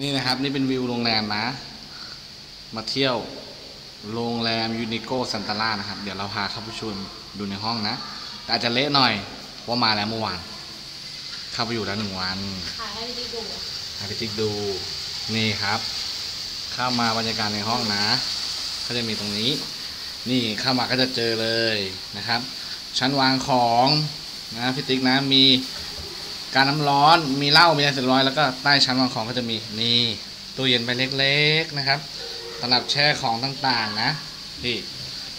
นี่นะครับ นี่เป็นวิวโรงแรมนะ มาเที่ยวโรงแรมยูนิโกซันตาร่านะครับ เดี๋ยวเราพาเข้าไปชมดูในห้องนะ แต่อาจจะเละหน่อยเพราะมาแล้วเมื่อวาน เข้าไปอยู่แล้วหนึ่งวันถ่ายให้พี่ดูให้พี่ติ๊กดู นี่ครับ เข้ามาบรรยากาศในห้องนะ ก็จะมีตรงนี้ นี่เข้ามาก็จะเจอเลยนะครับ ชั้นวางของนะพี่ติ๊กนะมี การน้ำร้อนมีเหล้ามีอะไรเสร็จร้อยแล้วก็ใต้ชั้นวางของก็จะมีนี่ตู้เย็นใบเล็กๆนะครับสำหรับแช่ของต่างๆนะนี่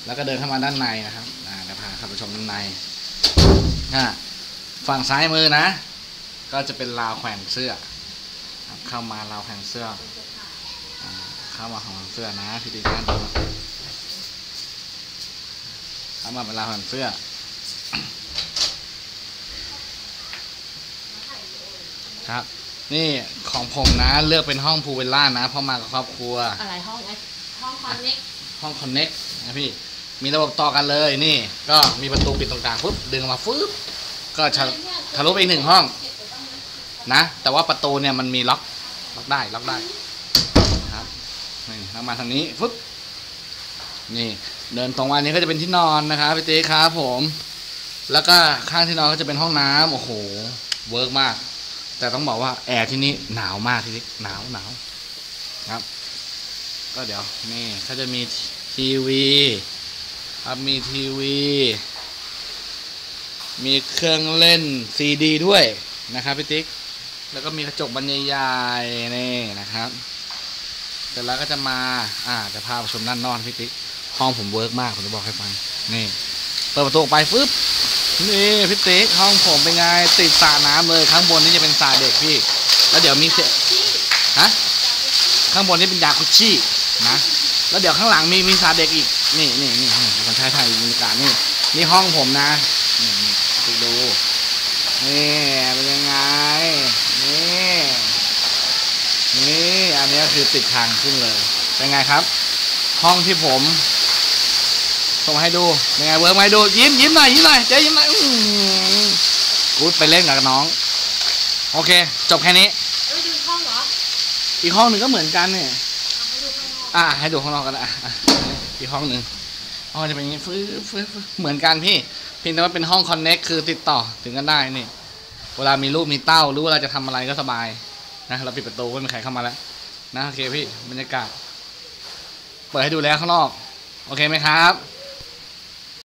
แล้วก็เดินเข้ามาด้านในนะครับอ่าเดี๋ยวพาเข้าไปชมด้านในอ่าฝั่งซ้ายมือนะ ก็จะเป็นราวแขวนเสื้อ เข้ามาราวแขวนเสื้ออเข้ามาของเสื้อนะพี่ติ๊กนะดูเข้ามาเป็นราวแขวนเสื้อ ครับ นี่ของผมนะเลือกเป็นห้องพูลเวลล่านะ เพราะมากับครอบครัว อะไรห้องไอห้องคอนเน็กห้องคอนเน็กนะพี่มีระบบต่อกันเลยนี่ ก็มีประตูปิดตรงกลางปุ๊บดึงออกมาฟึบก็ทะทะลุไปอีกหนึ่งห้องนะ แต่ว่าประตูเนี่ยมันมีล็อกล็อกได้ล็อกได้ครับนี่แล้วมาทางนี้ฟึบนี่ เดินตรงมาอันนี้ก็จะเป็นที่นอนนะครับพี่ติ๊กครับผม แล้วก็ข้างที่นอนก็จะเป็นห้องน้ำโอ้โหเวิร์กมาก แต่ต้องบอกว่าแอร์ที่นี่หนาวมากทีนี้หนาวหนาวครับ ก็เดี๋ยวนี่เขาจะมีทีวีครับมีทีวี มีเครื่องเล่นซีดีด้วยนะครับพี่ติ๊กแล้วก็มีกระจกบรรยายๆนี่นะครับเสร็จแล้วก็จะมาอ่าจะพาไปชมด้านนอกพี่ติ๊กห้องผมเวิร์กมากผมจะบอกให้ฟังนี่เปิดประตูออกไปฟึบ นี่พี่ติ๊กห้องผมเป็นไงติดสระน้ำเลยข้างบนนี่จะเป็นสระเด็กพี่ แล้วเดี๋ยวมีเสฮะข้างบนนี่เป็นยาคุชินะแล้วเดี๋ยวข้างหลังมีมีสระเด็กอีกนี่นี่นี่นคนใช้ไทยบรรยากาศนี่นี่ห้องผมนะนี่นี่ไปดูนี่เป็นยังไงนี่นี่อันนี้คือติดทางขึ้นเลยเป็นไงครับ ห้องที่ผม ส่งมาให้ดูเป็นไงเวิร์กไหมดูยิ้มยิ้มหน่อยยิ้มหน่อยเจ๊ยิ้มหน่อยอื้อหือกูดไปเล่นกับน้อง โอเค จบแค่นี้เอ้ยดูห้องเหรออีกห้องหนึ่งก็เหมือนกันเนี่ยเอาให้ดูข้างนอกอ่าให้ดูข้างนอกกันนะอะอะอีกห้องหนึ่งห้องจะเป็นอย่างนี้ฟื้ฟื้ฟื้เหมือนกันพี่เพียงแต่ว่าเป็นห้องคอนเน็กคือติดต่อถึงกันได้นี่เวลามีลูกมีเต้าหรือเวลาจะทำอะไรก็สบายนะเราปิดประตูไม่มีใครเข้ามาแล้วนะโอเคพี่บรรยากาศ เปิดให้ดูแล้วข้างนอก โอเคไหมครับ